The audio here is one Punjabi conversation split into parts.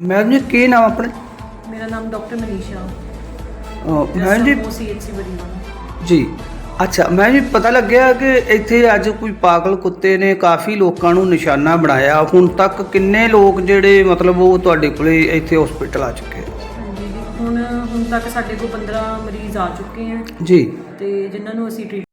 ਮੈਮ ਜੀ ਕੀ ਨਾਮ ਆਪਣੇ? ਮੇਰਾ ਨਾਮ ਡਾਕਟਰ ਮਨੀਸ਼ਾ। ਅਹ ਮੈਮ ਜੀ ਸੀਐਚਸੀ ਬਰੀਵਾਲਾ ਜੀ। ਅੱਛਾ ਮੈਮ ਜੀ ਪਤਾ ਲੱਗਿਆ ਕਿ ਇੱਥੇ ਅੱਜ ਕੋਈ ਪਾਗਲ ਕੁੱਤੇ ਨੇ ਕਾਫੀ ਲੋਕਾਂ ਨੂੰ ਨਿਸ਼ਾਨਾ ਬਣਾਇਆ। ਹੁਣ ਤੱਕ ਕਿੰਨੇ ਲੋਕ ਜਿਹੜੇ ਮਤਲਬ ਉਹ ਤੁਹਾਡੇ ਕੋਲੇ ਇੱਥੇ ਹਸਪੀਟਲ ਆ ਚੁੱਕੇ ਆ? ਹਾਂਜੀ ਜੀ ਹੁਣ ਹੁਣ ਤੱਕ ਸਾਡੇ ਕੋਲ 15 ਮਰੀਜ਼ ਆ ਚੁੱਕੇ ਹਨ ਜੀ। ਤੇ ਜਿਨ੍ਹਾਂ ਨੂੰ ਅਸੀਂ ਟ੍ਰੀਟ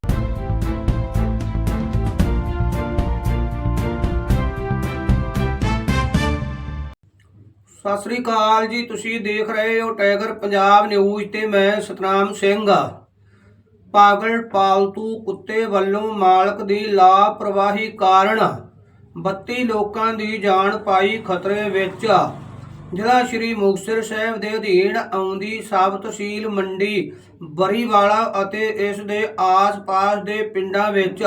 ਸਤਿ ਸ੍ਰੀ ਅਕਾਲ ਜੀ, ਤੁਸੀਂ ਦੇਖ ਰਹੇ ਹੋ ਟਾਈਗਰ ਪੰਜਾਬ ਨਿਊਜ਼ ਤੇ ਮੈਂ ਸਤਨਾਮ ਸਿੰਘ। ਆ ਪਾਗਲ ਪਾਲਤੂ ਕੁੱਤੇ ਵੱਲੋਂ ਮਾਲਕ ਦੀ ਲਾਪਰਵਾਹੀ ਕਾਰਨ 32 ਲੋਕਾਂ ਦੀ ਜਾਨ ਪਾਈ ਖਤਰੇ ਵਿੱਚ। ਜ਼ਿਲ੍ਹਾ ਸ਼੍ਰੀ ਮੁਕਤਸਰ ਸਾਹਿਬ ਦੇ ਅਧੀਨ ਆਉਂਦੀ ਸਬ ਤਹਿਸੀਲ ਮੰਡੀ ਬਰੀਵਾਲਾ ਅਤੇ ਇਸ ਦੇ ਆਸ-ਪਾਸ ਦੇ ਪਿੰਡਾਂ ਵਿੱਚ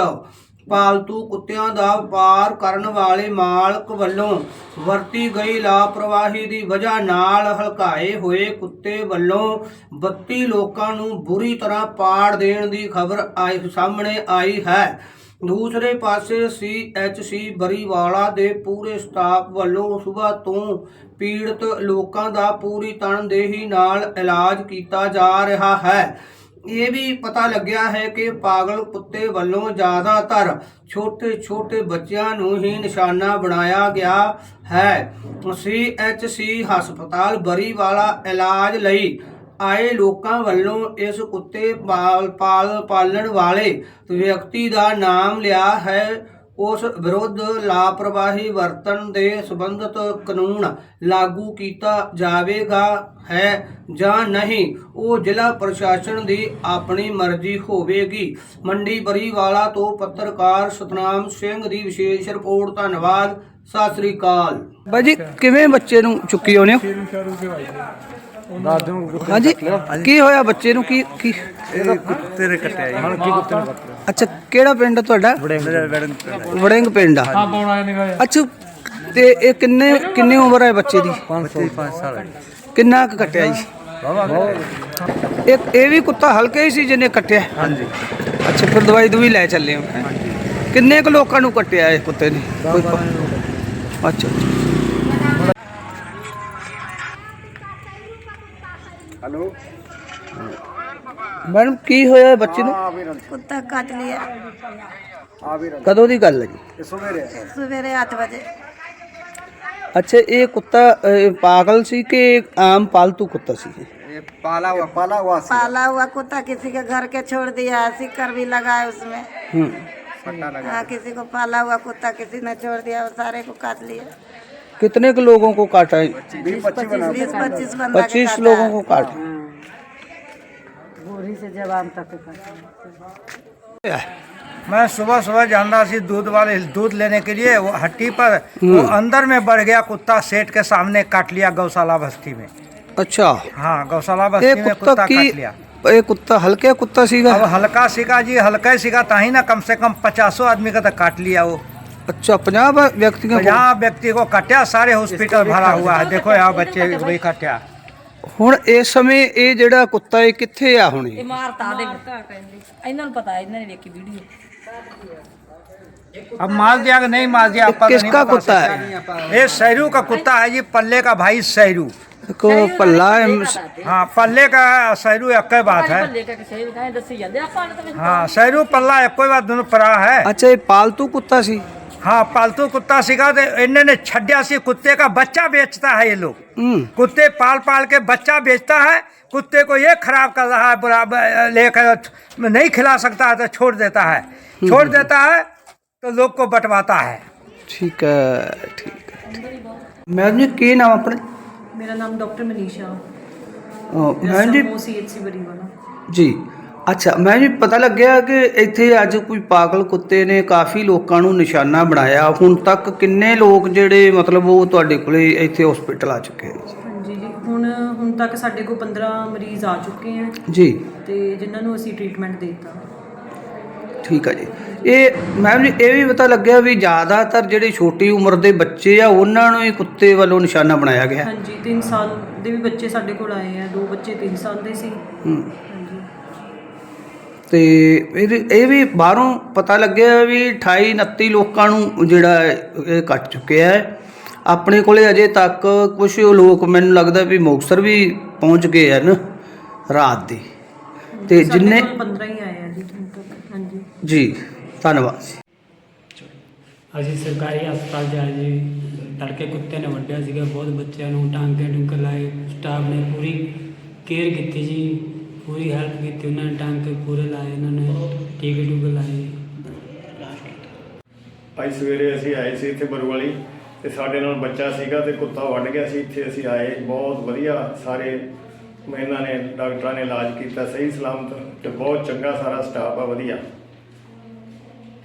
ਪਾਲਤੂ ਕੁੱਤਿਆਂ ਦਾ ਵਪਾਰ ਕਰਨ ਵਾਲੇ ਮਾਲਕ ਵੱਲੋਂ ਵਰਤੀ ਗਈ ਲਾਪਰਵਾਹੀ ਦੀ ਵਜ੍ਹਾ ਨਾਲ ਹਲਕਾਏ ਹੋਏ ਕੁੱਤੇ ਵੱਲੋਂ 32 ਲੋਕਾਂ ਨੂੰ ਬੁਰੀ ਤਰ੍ਹਾਂ ਪਾੜ ਦੇਣ ਦੀ ਖਬਰ ਆਈ, ਸਾਹਮਣੇ ਆਈ ਹੈ। ਦੂਸਰੇ ਪਾਸੇ ਸੀਐਚਸੀ ਬਰੀਵਾਲਾ ਦੇ ਪੂਰੇ ਸਟਾਫ ਵੱਲੋਂ ਸਵੇਰ ਤੋਂ ਪੀੜਤ ਲੋਕਾਂ ਦਾ ਪੂਰੀ ਤਨਦੇਹੀ ਨਾਲ ਇਲਾਜ ਕੀਤਾ ਜਾ ਰਿਹਾ ਹੈ। ਇਹ ਵੀ ਪਤਾ ਲੱਗਿਆ ਹੈ ਕਿ ਪਾਗਲ ਕੁੱਤੇ ਵੱਲੋਂ ਜ਼ਿਆਦਾਤਰ ਛੋਟੇ ਛੋਟੇ ਬੱਚਿਆਂ ਨੂੰ ਹੀ ਨਿਸ਼ਾਨਾ ਬਣਾਇਆ ਗਿਆ ਹੈ। ਸੀਐਚਸੀ ਹਸਪਤਾਲ ਬਰੀਵਾਲਾ ਇਲਾਜ ਲਈ ਆਏ ਲੋਕਾਂ ਵੱਲੋਂ ਇਸ ਕੁੱਤੇ ਪਾਲ ਪਾਲ ਪਾਲਣ ਵਾਲੇ ਵਿਅਕਤੀ ਦਾ ਨਾਮ ਲਿਆ ਹੈ। ਉਸ ਵਿਰੁੱਧ ਲਾਪਰਵਾਹੀ ਵਰਤਣ ਦੇ ਸੰਬੰਧਿਤ ਕਾਨੂੰਨ ਲਾਗੂ ਕੀਤਾ ਜਾਵੇਗਾ ਹੈ ਜਾਂ ਨਹੀਂ ਉਹ ਜ਼ਿਲ੍ਹਾ ਪ੍ਰਸ਼ਾਸਨ ਦੀ ਆਪਣੀ ਮਰਜ਼ੀ ਹੋਵੇਗੀ। ਮੰਡੀ ਬਰੀਵਾਲਾ ਤੋਂ ਪੱਤਰਕਾਰ ਸਤਨਾਮ ਸਿੰਘ ਦੀ ਵਿਸ਼ੇਸ਼ ਰਿਪੋਰਟ ਧੰਨਵਾਦ ਸਤਿ ਸ੍ਰੀ ਅਕਾਲ। ਬਾਜੀ ਕਿਵੇਂ ਬੱਚੇ ਨੂੰ ਚੁੱਕੀ ਹੋਨੇ ਹਾਂਜੀ। ਕੀ ਹੋਇਆ ਬੱਚੇ ਨੂੰ? ਕੀ ਕੀ ਇਹਦਾ ਕੁੱਤੇ ਨੇ ਕੱਟਿਆ ਜੀ। ਹੁਣ ਕੀ ਕੁੱਤੇ ਨੇ ਕੱਟਿਆ। ਅੱਛਾ ਕਿਹੜਾ ਪਿੰਡ ਹੈ ਤੁਹਾਡਾ? ਮੇਰੇ ਵੜਨ ਵੜਿੰਗ ਪਿੰਡ। ਆ। ਅੱਛਾ ਤੇ ਇਹ ਕਿੰਨੇ ਕਿੰਨੀ ਉਮਰ ਹੈ ਬੱਚੇ ਦੀ? 505 ਸਾਲ ਕਿੰਨਾ ਕੁ ਕੱਟਿਆ ਜੀ? ਇੱਕ ਇਹ ਵੀ ਕੁੱਤਾ ਹਲਕਾ ਹੀ ਸੀ ਜਿਹਨੇ ਕੱਟਿਆ? ਹਾਂਜੀ। ਅੱਛਾ ਫਿਰ ਦਵਾਈ ਦੂਈ ਲੈ ਚੱਲੇ ਹੋ। ਕਿੰਨੇ ਕੁ ਲੋਕਾਂ ਨੂੰ ਕੱਟਿਆ ਇਹ ਕੁੱਤੇ ਨੇ? ਅੱਛਾ। ਮੈਡਮ ਕੀ ਹੋਇਆ ਇਹ ਬੱਚੇ ਨੂੰ कुत्ता काट लिया ਆ ਵੀਰ ਕਦੋਂ ਦੀ ਗੱਲ ਹੈ ਜੀ ਇਹ ਸਵੇਰੇ सवेरे आठ बजे ਅੱਛਾ ਇਹ ਕੁੱਤਾ ਅਹ, ਪਾਗਲ ਸੀ ਕਿ ਆਮ ਪਾਲਤੂ ਕੁੱਤਾ ਸੀ ਇਹ ਪਾਲਾ हुआ पाला हुआ सी पाला हुआ कुत्ता किसी के घर के छोड़ दिया सिक्कर भी लगा है उसमें ਹੂੰ पट्टा लगा हाँ किसी को पाला हुआ कुत्ता किसी ने छोड़ दिया वो सारे को काट लिया कितने के लोगों को काटा है बीस पच्चीस बना बीस पच्चीस बंदा के पच्चीस काटा लोगों है। को काटा बूढ़ी से जवान तक मैं सुबह सुबह जान रहा सी दूध वाले दूध लेने के लिए वो हट्टी पर वो अंदर में बढ़ गया कुत्ता सेठ के सामने काट लिया गौशाला बस्ती में। अच्छा। हाँ गौशाला बस्ती में कुत्ता कुत्ता काट लिया। ये कुत्ता हल्के कुत्ता सीगा? अब हल्का सिका जी हल्का ही सिका ताही ना कम से कम पचासों आदमी का तो काट लिया वो। अच्छा पंजाब व्यक्तियों को? यहाँ व्यक्ति को काटा सारे हॉस्पिटल भरा हुआ है। देखो यहाँ बच्चे वही काटा ਹੁਣ ਇਸ ਸਮੇਂ ਇਹ ਜਿਹੜਾ ਕੁੱਤਾ ਇਹ ਕਿੱਥੇ ਆ ਹੁਣ ਇਹ? ਮਾਰਤਾ ਦੇ ਇਹਨਾਂ ਨੂੰ ਪਤਾ ਇਹਨਾਂ ਨੇ ਵੇਖੀ ਵੀਡੀਓ अब मार दिया कि नहीं मार दिया आपका तो नहीं किसका बता कुत्ता सकते। ये सैरू का कुत्ता है जी पल्ले का भाई सैरू ਦੇਖੋ ਪੱਲਾ ਹੈ, हाँ पल्ले का सैरू एक ही बात है ਲੈ ਕੇ ਕਿਸੇ ਵੀ ਕਹੇ ਦੱਸੀ ਜਾਂਦੇ ਆਪਾਂ ਨੂੰ ਤਾਂ ਵਿੱਚ हाँ सैरू पल्ला एक कोई बात दोनों परा है ਅੱਛਾ ਇਹ ਪਾਲਤੂ ਕੁੱਤਾ ਸੀ हाँ पालतू कुत्ता सिखा दे इन्होंने छड्या सी कुत्ते का बच्चा बेचता है ये लोग ਹੂੰ हम्म। कुत्ते पाल पाल के बच्चा बेचता है कुत्ते को ये खराब कर रहा है बुरा लेकर नहीं खिला सकता है तो छोड़ देता है। हम्म। छोड़ देता है तो लोग को बटवाता है। ठीक है ठीक है मैडम जी की नाम अपने? मेरा नाम डॉक्टर मनीषा। मैडम जी? जी। ਅੱਛਾ ਮੈਂ ਜੀ ਪਤਾ ਲੱਗਿਆ ਕਿ ਇੱਥੇ ਅੱਜ ਕੋਈ ਪਾਗਲ ਕੁੱਤੇ ਨੇ ਕਾਫੀ ਲੋਕਾਂ ਨੂੰ ਨਿਸ਼ਾਨਾ ਬਣਾਇਆ। ਹੁਣ ਤੱਕ ਕਿੰਨੇ ਲੋਕ ਜਿਹੜੇ ਮਤਲਬ ਉਹ ਤੁਹਾਡੇ ਕੋਲੇ ਇੱਥੇ ਹਸਪੀਟਲ ਆ ਚੁੱਕੇ ਆ ਹਾਂਜੀ ਜੀ ਹੁਣ ਹੁਣ ਤੱਕ ਸਾਡੇ ਕੋਲ 15 ਮਰੀਜ਼ ਆ ਚੁੱਕੇ ਹਨ ਜੀ। ਤੇ ਜਿਨ੍ਹਾਂ ਨੂੰ ਅਸੀਂ ਟ੍ਰੀਟਮੈਂਟ ਦਿੱਤਾ। ਠੀਕ ਆ ਜੀ। ਇਹ ਮੈਮ ਜੀ ਇਹ ਵੀ ਪਤਾ ਲੱਗਿਆ ਵੀ ਜ਼ਿਆਦਾਤਰ ਜਿਹੜੇ ਛੋਟੀ ਉਮਰ ਦੇ ਬੱਚੇ ਆ ਉਹਨਾਂ ਨੂੰ ਹੀ ਕੁੱਤੇ ਵੱਲੋਂ ਨਿਸ਼ਾਨਾ ਬਣਾਇਆ ਗਿਆ। ਹਾਂਜੀ 3 ਸਾਲ ਦੇ ਵੀ ਬੱਚੇ ਸਾਡੇ ਕੋਲ ਆਏ ਆ। ਦੋ ਬੱਚੇ 3 ਸਾਲ ਦੇ ਸੀ। ਹੂੰ। ਤੇ ਇਹ ਇਹ ਵੀ ਬਾਹਰੋਂ ਪਤਾ ਲੱਗਿਆ ਵੀ 28 29 ਲੋਕਾਂ ਨੂੰ ਜਿਹੜਾ ਇਹ ਕੱਟ ਚੁੱਕਿਆ ਹੈ। ਆਪਣੇ ਕੋਲੇ ਅਜੇ ਤੱਕ ਕੁਝ ਲੋਕ ਮੈਨੂੰ ਲੱਗਦਾ ਵੀ ਮੁਕਤਸਰ ਵੀ ਪਹੁੰਚ ਗਏ ਹਨ ਰਾਤ ਦੇ। ਤੇ ਜਿੰਨੇ ਕੋਲ 15 ਹੀ ਆਏ ਆ ਜੀ ਹਾਂਜੀ। ਜੀ ਧੰਨਵਾਦ। ਅਸੀਂ ਸਰਕਾਰੀ ਹਸਪਤਾਲ ਜਾ ਜੀ ਤੜਕੇ ਕੁੱਤੇ ਨੇ ਵੱਢਿਆ ਸੀਗਾ ਬਹੁਤ ਬੱਚਿਆਂ ਨੂੰ ਟਾਂਕੇ ਟੁੰਕੇ ਲਾਏ ਸਟਾਫ ਨੇ ਪੂਰੀ ਕੇਅਰ ਕੀਤੀ ਜੀ। ਪੂਰੀ ਹੈਲਪ ਕੀਤੀ, ਉਹਨਾਂ ਨੇ ਟਾਂਕੇ ਪੂਰੇ ਲਾਏ, ਉਹਨਾਂ ਨੇ ਟੀਕੇ ਟੂਕੇ ਲਾਏ। ਅੱਜ ਸਵੇਰੇ ਅਸੀਂ ਆਏ ਸੀ ਇੱਥੇ ਬਰੂਵਾਲੀ ਤੇ ਸਾਡੇ ਨਾਲ ਬੱਚਾ ਸੀਗਾ ਤੇ ਕੁੱਤਾ ਵੱਢ ਗਿਆ ਸੀ। ਇੱਥੇ ਅਸੀਂ ਆਏ, ਬਹੁਤ ਵਧੀਆ ਸਾਰੇ ਇਹਨਾਂ ਨੇ, ਡਾਕਟਰਾਂ ਨੇ ਇਲਾਜ ਕੀਤਾ, ਸਹੀ ਸਲਾਮਤ ਤੇ ਬਹੁਤ ਚੰਗਾ ਸਾਰਾ ਸਟਾਫ ਆ, ਵਧੀਆ।